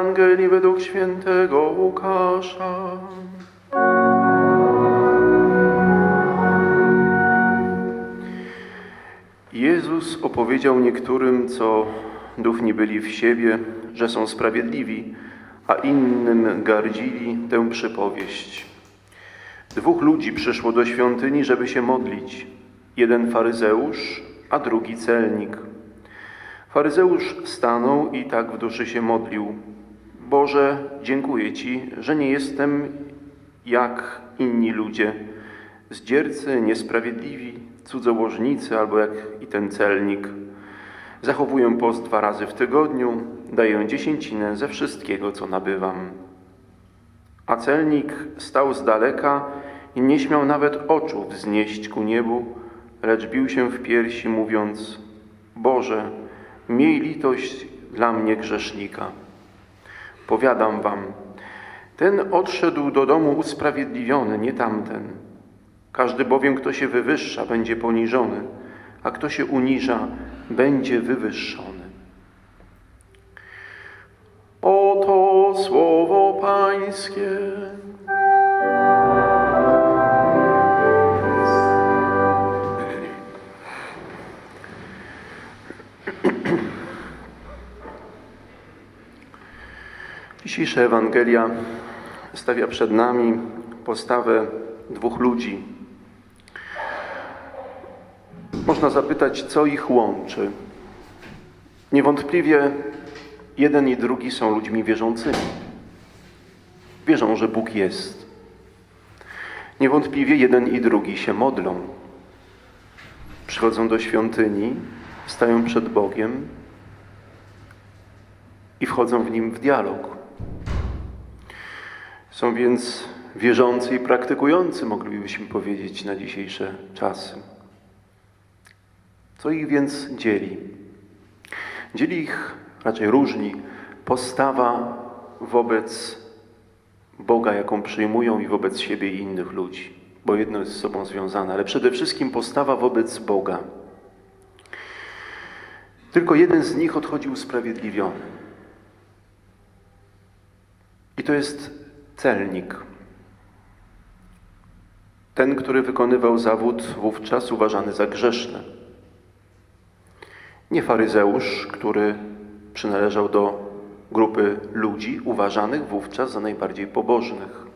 Ewangelii według świętego Łukasza. Jezus opowiedział niektórym, co duchni byli w siebie, że są sprawiedliwi, a innym gardzili tę przypowieść. Dwóch ludzi przyszło do świątyni, żeby się modlić. Jeden faryzeusz, a drugi celnik. Faryzeusz stanął i tak w duszy się modlił. Boże, dziękuję Ci, że nie jestem jak inni ludzie, zdziercy, niesprawiedliwi, cudzołożnicy albo jak i ten celnik. Zachowuję post dwa razy w tygodniu, daję dziesięcinę ze wszystkiego, co nabywam. A celnik stał z daleka i nie śmiał nawet oczu wznieść ku niebu, lecz bił się w piersi, mówiąc: Boże, miej litość dla mnie grzesznika. Powiadam wam, ten odszedł do domu usprawiedliwiony, nie tamten. Każdy bowiem, kto się wywyższa, będzie poniżony, a kto się uniża, będzie wywyższony. Oto słowo Pańskie. Dzisiejsza Ewangelia stawia przed nami postawę dwóch ludzi. Można zapytać, co ich łączy. Niewątpliwie jeden i drugi są ludźmi wierzącymi. Wierzą, że Bóg jest. Niewątpliwie jeden i drugi się modlą. Przychodzą do świątyni, stają przed Bogiem i wchodzą w nim w dialog. Są więc wierzący i praktykujący, moglibyśmy powiedzieć, na dzisiejsze czasy. Co ich więc dzieli? Dzieli ich, raczej różni, postawa wobec Boga, jaką przyjmują i wobec siebie i innych ludzi, bo jedno jest z sobą związane, ale przede wszystkim postawa wobec Boga. Tylko jeden z nich odchodzi usprawiedliwiony. I to jest celnik. Ten, który wykonywał zawód wówczas uważany za grzeszny. Nie faryzeusz, który przynależał do grupy ludzi uważanych wówczas za najbardziej pobożnych.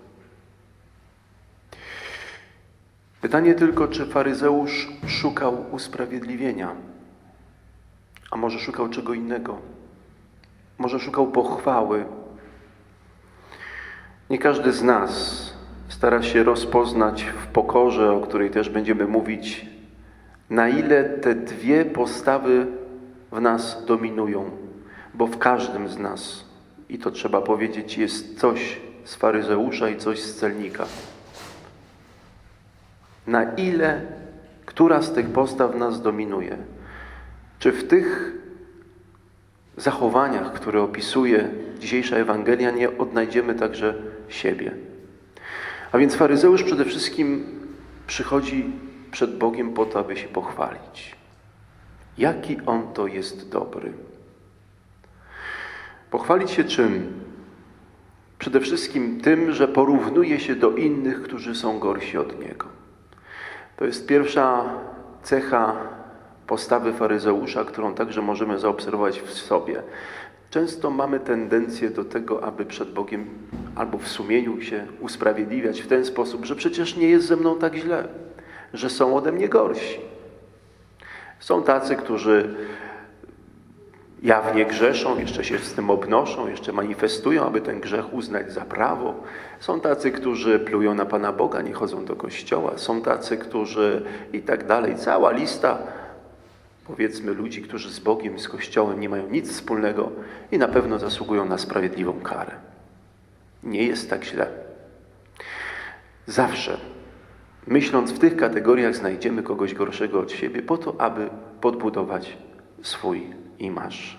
Pytanie tylko, czy faryzeusz szukał usprawiedliwienia, a może szukał czego innego? Może szukał pochwały, nie każdy z nas stara się rozpoznać w pokorze, o której też będziemy mówić, na ile te dwie postawy w nas dominują, bo w każdym z nas, i to trzeba powiedzieć, jest coś z faryzeusza i coś z celnika. Na ile która z tych postaw nas dominuje? Czy w tych zachowaniach, które opisuje dzisiejsza Ewangelia, nie odnajdziemy także siebie. A więc faryzeusz przede wszystkim przychodzi przed Bogiem po to, aby się pochwalić. Jaki on to jest dobry. Pochwalić się czym? Przede wszystkim tym, że porównuje się do innych, którzy są gorsi od niego. To jest pierwsza cecha postawy faryzeusza, którą także możemy zaobserwować w sobie. Często mamy tendencję do tego, aby przed Bogiem albo w sumieniu się usprawiedliwiać w ten sposób, że przecież nie jest ze mną tak źle, że są ode mnie gorsi. Są tacy, którzy jawnie grzeszą, jeszcze się z tym obnoszą, jeszcze manifestują, aby ten grzech uznać za prawo. Są tacy, którzy plują na Pana Boga, nie chodzą do kościoła. Są tacy, którzy i tak dalej. Cała lista powiedzmy ludzi, którzy z Bogiem z Kościołem nie mają nic wspólnego i na pewno zasługują na sprawiedliwą karę. Nie jest tak źle. Zawsze, myśląc w tych kategoriach, znajdziemy kogoś gorszego od siebie po to, aby podbudować swój imaż,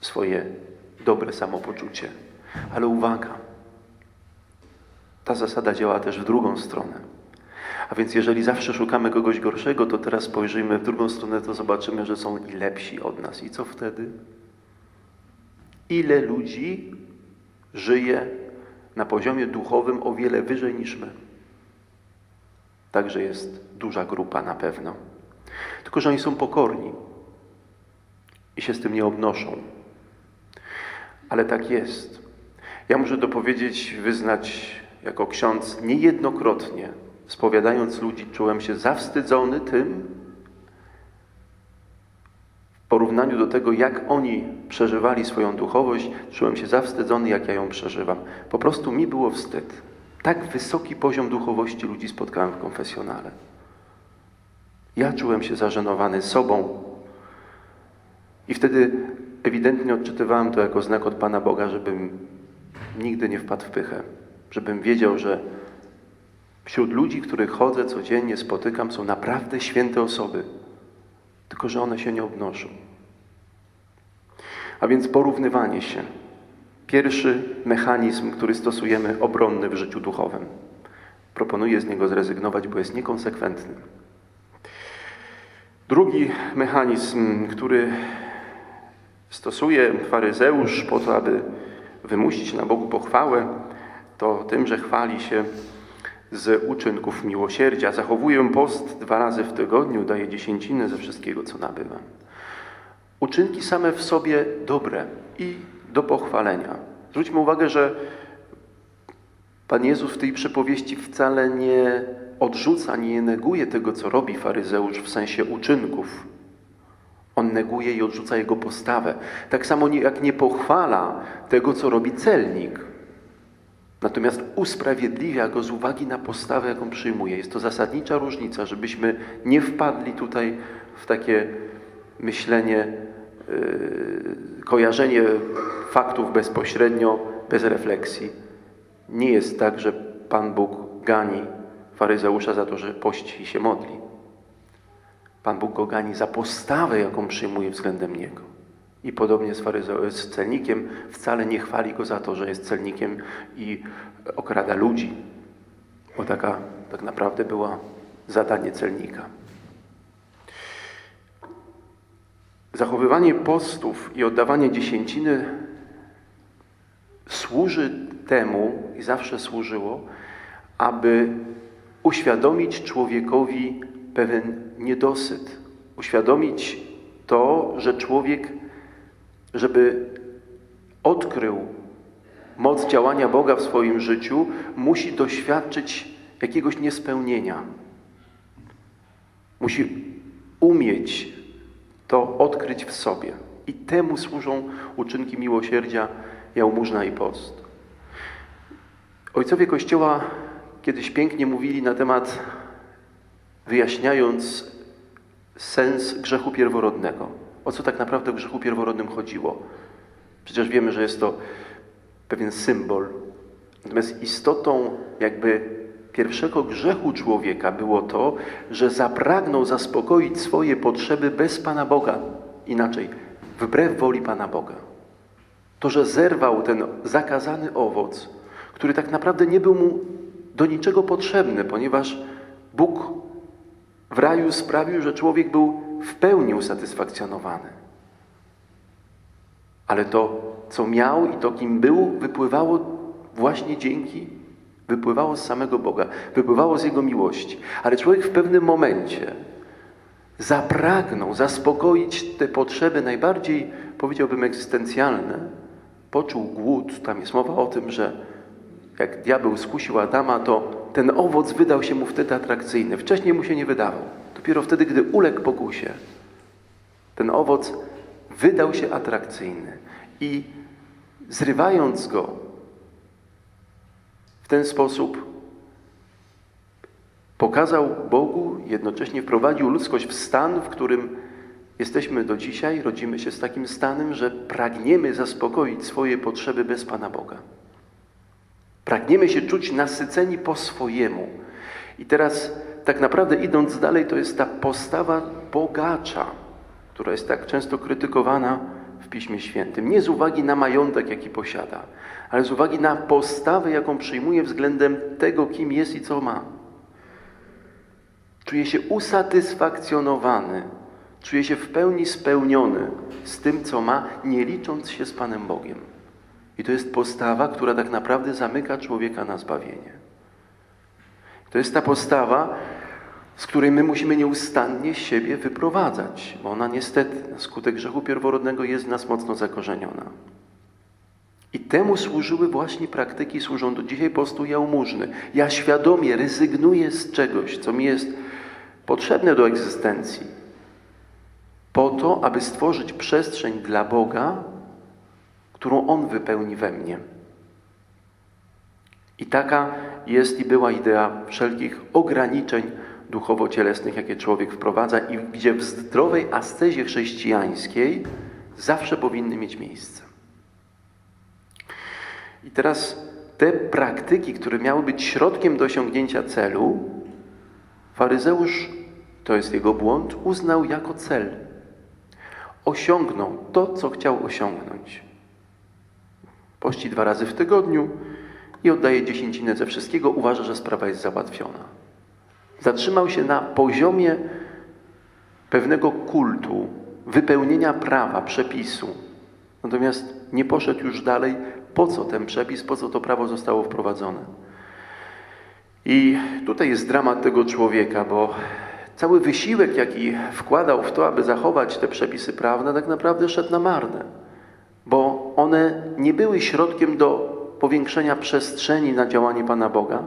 swoje dobre samopoczucie. Ale uwaga, ta zasada działa też w drugą stronę. A więc jeżeli zawsze szukamy kogoś gorszego, to teraz spojrzyjmy w drugą stronę, to zobaczymy, że są i lepsi od nas. I co wtedy? Ile ludzi żyje na poziomie duchowym o wiele wyżej niż my. Także jest duża grupa na pewno. Tylko, że oni są pokorni i się z tym nie obnoszą. Ale tak jest. Ja muszę dopowiedzieć, wyznać jako ksiądz niejednokrotnie, spowiadając ludzi, czułem się zawstydzony tym, w porównaniu do tego, jak oni przeżywali swoją duchowość, czułem się zawstydzony, jak ja ją przeżywam. Po prostu mi było wstyd. Tak wysoki poziom duchowości ludzi spotkałem w konfesjonale. Ja czułem się zażenowany sobą. I wtedy ewidentnie odczytywałem to jako znak od Pana Boga, żebym nigdy nie wpadł w pychę. Żebym wiedział, że wśród ludzi, których chodzę codziennie, spotykam, są naprawdę święte osoby. Tylko, że one się nie obnoszą. A więc porównywanie się. Pierwszy mechanizm, który stosujemy obronny w życiu duchowym. Proponuję z niego zrezygnować, bo jest niekonsekwentny. Drugi mechanizm, który stosuje faryzeusz po to, aby wymusić na Bogu pochwałę, to tym, że chwali się z uczynków miłosierdzia. Zachowuję post dwa razy w tygodniu, daję dziesięciny ze wszystkiego, co nabywam. Uczynki same w sobie dobre i do pochwalenia. Zwróćmy uwagę, że Pan Jezus w tej przypowieści wcale nie odrzuca, nie neguje tego, co robi faryzeusz w sensie uczynków. On neguje i odrzuca jego postawę. Tak samo jak nie pochwala tego, co robi celnik. Natomiast usprawiedliwia go z uwagi na postawę, jaką przyjmuje. Jest to zasadnicza różnica, żebyśmy nie wpadli tutaj w takie myślenie, yy, kojarzenie faktów bezpośrednio, bez refleksji. Nie jest tak, że Pan Bóg gani faryzeusza za to, że pości i się modli. Pan Bóg go gani za postawę, jaką przyjmuje względem niego. I podobnie z, faryze- z celnikiem wcale nie chwali go za to, że jest celnikiem i okrada ludzi, bo taka tak naprawdę była zadanie celnika. Zachowywanie postów i oddawanie dziesięciny służy temu i zawsze służyło, aby uświadomić człowiekowi pewien niedosyt, uświadomić to, że człowiek, żeby odkrył moc działania Boga w swoim życiu, musi doświadczyć jakiegoś niespełnienia. Musi umieć to odkryć w sobie. I temu służą uczynki miłosierdzia, jałmużna i post. Ojcowie Kościoła kiedyś pięknie mówili na temat, wyjaśniając sens grzechu pierworodnego. O co tak naprawdę w grzechu pierworodnym chodziło? Przecież wiemy, że jest to pewien symbol. Natomiast istotą jakby pierwszego grzechu człowieka było to, że zapragnął zaspokoić swoje potrzeby bez Pana Boga. Inaczej, wbrew woli Pana Boga. To, że zerwał ten zakazany owoc, który tak naprawdę nie był mu do niczego potrzebny, ponieważ Bóg w raju sprawił, że człowiek był w pełni usatysfakcjonowany. Ale to, co miał i to, kim był, wypływało właśnie dzięki, wypływało z samego Boga, wypływało z Jego miłości. Ale człowiek w pewnym momencie zapragnął zaspokoić te potrzeby najbardziej, powiedziałbym, egzystencjalne. Poczuł głód. Tam jest mowa o tym, że jak diabeł skusił Adama, to ten owoc wydał się mu wtedy atrakcyjny. Wcześniej mu się nie wydawał. Dopiero wtedy, gdy uległ pokusie, ten owoc wydał się atrakcyjny. I zrywając go w ten sposób, pokazał Bogu, jednocześnie wprowadził ludzkość w stan, w którym jesteśmy do dzisiaj, rodzimy się z takim stanem, że pragniemy zaspokoić swoje potrzeby bez Pana Boga. Pragniemy się czuć nasyceni po swojemu. I teraz, tak naprawdę, idąc dalej, to jest ta postawa bogacza, która jest tak często krytykowana w Piśmie Świętym. Nie z uwagi na majątek, jaki posiada, ale z uwagi na postawę, jaką przyjmuje względem tego, kim jest i co ma. Czuje się usatysfakcjonowany, czuje się w pełni spełniony z tym, co ma, nie licząc się z Panem Bogiem. I to jest postawa, która tak naprawdę zamyka człowieka na zbawienie. To jest ta postawa, z której my musimy nieustannie siebie wyprowadzać, bo ona niestety na skutek grzechu pierworodnego jest w nas mocno zakorzeniona. I temu służyły właśnie praktyki, służą do dzisiaj postu jałmużny. Ja świadomie rezygnuję z czegoś, co mi jest potrzebne do egzystencji, po to, aby stworzyć przestrzeń dla Boga, którą On wypełni we mnie. I taka jest i była idea wszelkich ograniczeń duchowo-cielesnych, jakie człowiek wprowadza i gdzie w zdrowej ascezie chrześcijańskiej zawsze powinny mieć miejsce. I teraz te praktyki, które miały być środkiem do osiągnięcia celu, faryzeusz, to jest jego błąd, uznał jako cel. Osiągnął to, co chciał osiągnąć. Pości dwa razy w tygodniu i oddaje dziesięcinę ze wszystkiego, uważa, że sprawa jest załatwiona. Zatrzymał się na poziomie pewnego kultu, wypełnienia prawa, przepisu. Natomiast nie poszedł już dalej, po co ten przepis, po co to prawo zostało wprowadzone. I tutaj jest dramat tego człowieka, bo cały wysiłek, jaki wkładał w to, aby zachować te przepisy prawne, tak naprawdę szedł na marne, bo one nie były środkiem do powiększenia przestrzeni na działanie Pana Boga,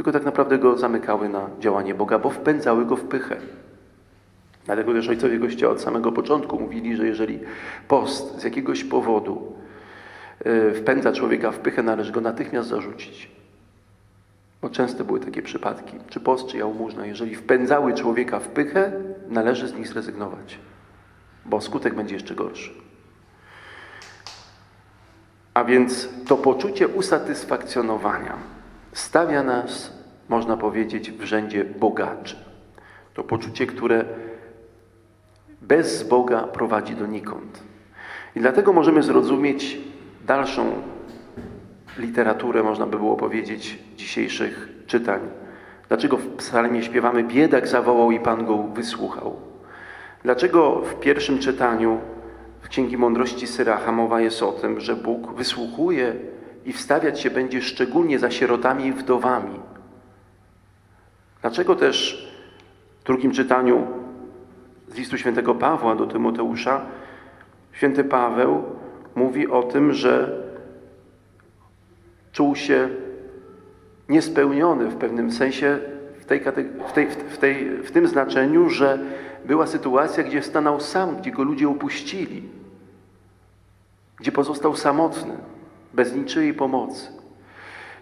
tylko tak naprawdę go zamykały na działanie Boga, bo wpędzały go w pychę. Dlatego też ojcowie Kościoła od samego początku mówili, że jeżeli post z jakiegoś powodu y, wpędza człowieka w pychę, należy go natychmiast zarzucić. Bo często były takie przypadki, czy post, czy jałmużna, jeżeli wpędzały człowieka w pychę, należy z nich zrezygnować, bo skutek będzie jeszcze gorszy. A więc to poczucie usatysfakcjonowania stawia nas, można powiedzieć, w rzędzie bogaczy. To poczucie, które bez Boga prowadzi donikąd. I dlatego możemy zrozumieć dalszą literaturę, można by było powiedzieć, dzisiejszych czytań. Dlaczego w psalmie śpiewamy Biedak zawołał i Pan go wysłuchał? Dlaczego w pierwszym czytaniu w Księgi Mądrości Syracha mowa jest o tym, że Bóg wysłuchuje i wstawiać się będzie szczególnie za sierotami i wdowami? Dlaczego też w drugim czytaniu z listu świętego Pawła do Tymoteusza święty Paweł mówi o tym, że czuł się niespełniony w pewnym sensie w, tej, w, tej, w, tej, w tym znaczeniu, że była sytuacja, gdzie stanął sam, gdzie go ludzie opuścili, gdzie pozostał samotny, bez niczyjej pomocy.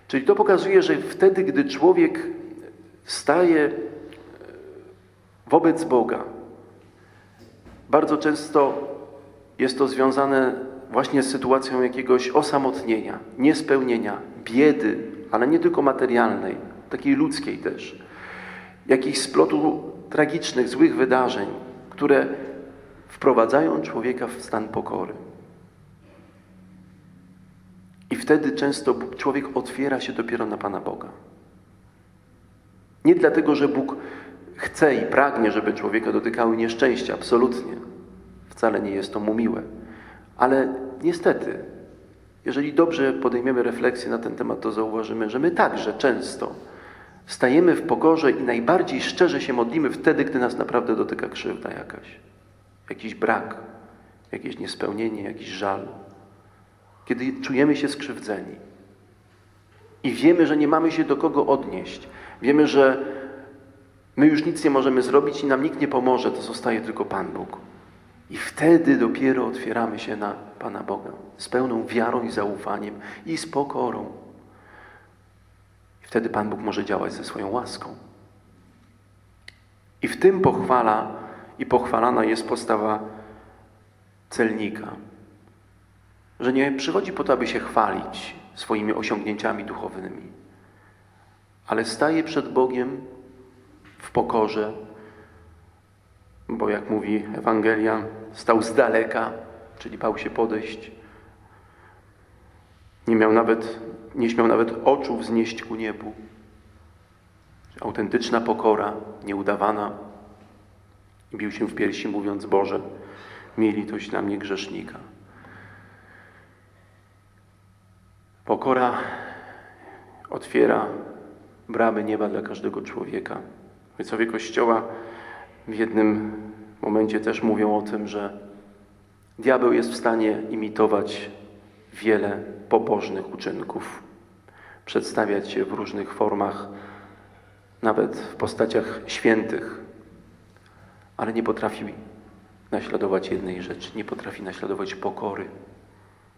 Czyli to pokazuje, że wtedy, gdy człowiek staje wobec Boga, bardzo często jest to związane właśnie z sytuacją jakiegoś osamotnienia, niespełnienia, biedy, ale nie tylko materialnej, takiej ludzkiej też. Jakichś splotu tragicznych, złych wydarzeń, które wprowadzają człowieka w stan pokory. I wtedy często człowiek otwiera się dopiero na Pana Boga. Nie dlatego, że Bóg chce i pragnie, żeby człowieka dotykały nieszczęścia, absolutnie. Wcale nie jest to mu miłe. Ale niestety, jeżeli dobrze podejmiemy refleksję na ten temat, to zauważymy, że my także często stajemy w pokorze i najbardziej szczerze się modlimy wtedy, gdy nas naprawdę dotyka krzywda jakaś, jakiś brak, jakieś niespełnienie, jakiś żal. Kiedy czujemy się skrzywdzeni i wiemy, że nie mamy się do kogo odnieść, wiemy, że my już nic nie możemy zrobić i nam nikt nie pomoże, to zostaje tylko Pan Bóg. I wtedy dopiero otwieramy się na Pana Boga z pełną wiarą i zaufaniem i z pokorą. I wtedy Pan Bóg może działać ze swoją łaską. I w tym pochwala i pochwalana jest postawa celnika. Że nie przychodzi po to, aby się chwalić swoimi osiągnięciami duchowymi, ale staje przed Bogiem w pokorze, bo jak mówi Ewangelia, stał z daleka, czyli bał się podejść. Nie miał nawet, nie śmiał nawet oczu wznieść ku niebu. Autentyczna pokora, nieudawana. Bił się w piersi, mówiąc: Boże, miej litość na mnie grzesznika. Pokora otwiera bramy nieba dla każdego człowieka. Ojcowie Kościoła w jednym momencie też mówią o tym, że diabeł jest w stanie imitować wiele pobożnych uczynków, przedstawiać się w różnych formach, nawet w postaciach świętych, ale nie potrafi naśladować jednej rzeczy, nie potrafi naśladować pokory.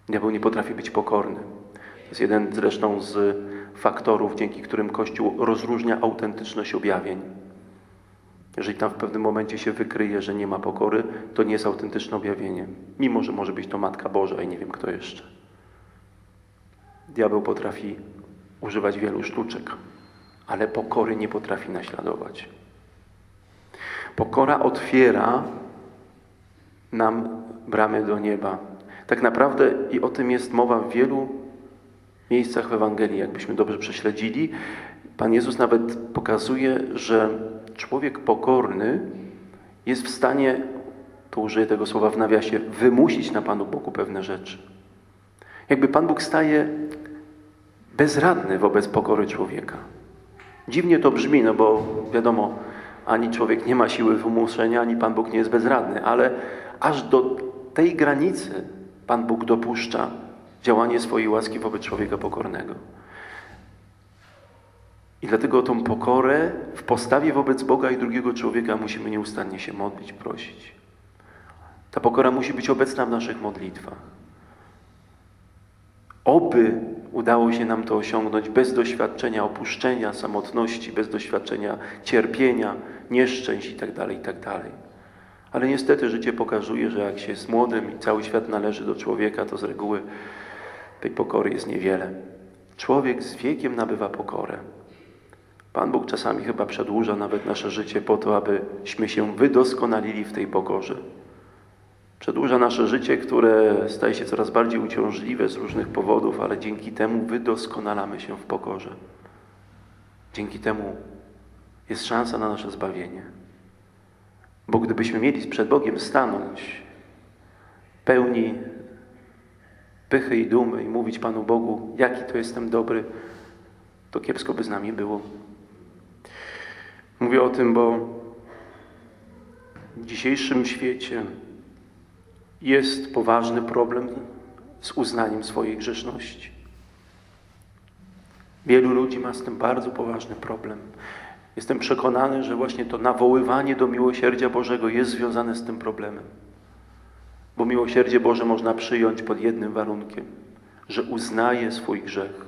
Diabeł nie potrafi być pokorny. Jest jeden zresztą z faktorów, dzięki którym Kościół rozróżnia autentyczność objawień. Jeżeli tam w pewnym momencie się wykryje, że nie ma pokory, to nie jest autentyczne objawienie. Mimo, że może być to Matka Boża i nie wiem kto jeszcze. Diabeł potrafi używać wielu sztuczek, ale pokory nie potrafi naśladować. Pokora otwiera nam bramy do nieba. Tak naprawdę i o tym jest mowa w wielu miejscach w Ewangelii, jakbyśmy dobrze prześledzili. Pan Jezus nawet pokazuje, że człowiek pokorny jest w stanie, tu użyję tego słowa w nawiasie, wymusić na Panu Bogu pewne rzeczy. Jakby Pan Bóg staje bezradny wobec pokory człowieka. Dziwnie to brzmi, no bo wiadomo, ani człowiek nie ma siły wymuszenia, ani Pan Bóg nie jest bezradny, ale aż do tej granicy Pan Bóg dopuszcza działanie swojej łaski wobec człowieka pokornego. I dlatego tą pokorę w postawie wobec Boga i drugiego człowieka musimy nieustannie się modlić, prosić. Ta pokora musi być obecna w naszych modlitwach. Oby udało się nam to osiągnąć bez doświadczenia opuszczenia, samotności, bez doświadczenia cierpienia, nieszczęść itd., itd. Ale niestety życie pokazuje, że jak się jest młodym i cały świat należy do człowieka, to z reguły tej pokory jest niewiele. Człowiek z wiekiem nabywa pokorę. Pan Bóg czasami chyba przedłuża nawet nasze życie po to, abyśmy się wydoskonalili w tej pokorze. Przedłuża nasze życie, które staje się coraz bardziej uciążliwe z różnych powodów, ale dzięki temu wydoskonalamy się w pokorze. Dzięki temu jest szansa na nasze zbawienie. Bo gdybyśmy mieli przed Bogiem stanąć pełni pychy i dumy i mówić Panu Bogu, jaki to jestem dobry, to kiepsko by z nami było. Mówię o tym, bo w dzisiejszym świecie jest poważny problem z uznaniem swojej grzeszności. Wielu ludzi ma z tym bardzo poważny problem. Jestem przekonany, że właśnie to nawoływanie do miłosierdzia Bożego jest związane z tym problemem. Bo miłosierdzie Boże można przyjąć pod jednym warunkiem, że uznaje swój grzech.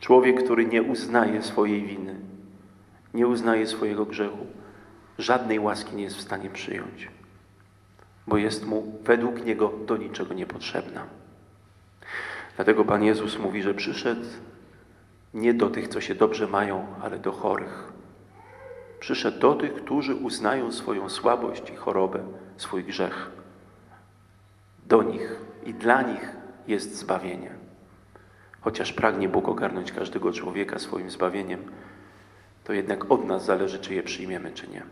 Człowiek, który nie uznaje swojej winy, nie uznaje swojego grzechu, żadnej łaski nie jest w stanie przyjąć, bo jest mu według niego do niczego niepotrzebna. Dlatego Pan Jezus mówi, że przyszedł nie do tych, co się dobrze mają, ale do chorych. Przyszedł do tych, którzy uznają swoją słabość i chorobę, swój grzech. Do nich i dla nich jest zbawienie. Chociaż pragnie Bóg ogarnąć każdego człowieka swoim zbawieniem, to jednak od nas zależy, czy je przyjmiemy, czy nie.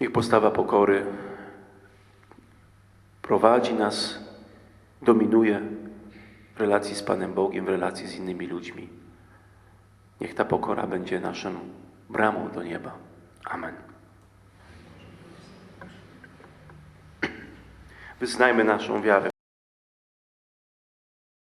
Niech postawa pokory prowadzi nas, dominuje w relacji z Panem Bogiem, w relacji z innymi ludźmi. Niech ta pokora będzie naszym bramą do nieba. Amen. Wyznajmy naszą wiarę.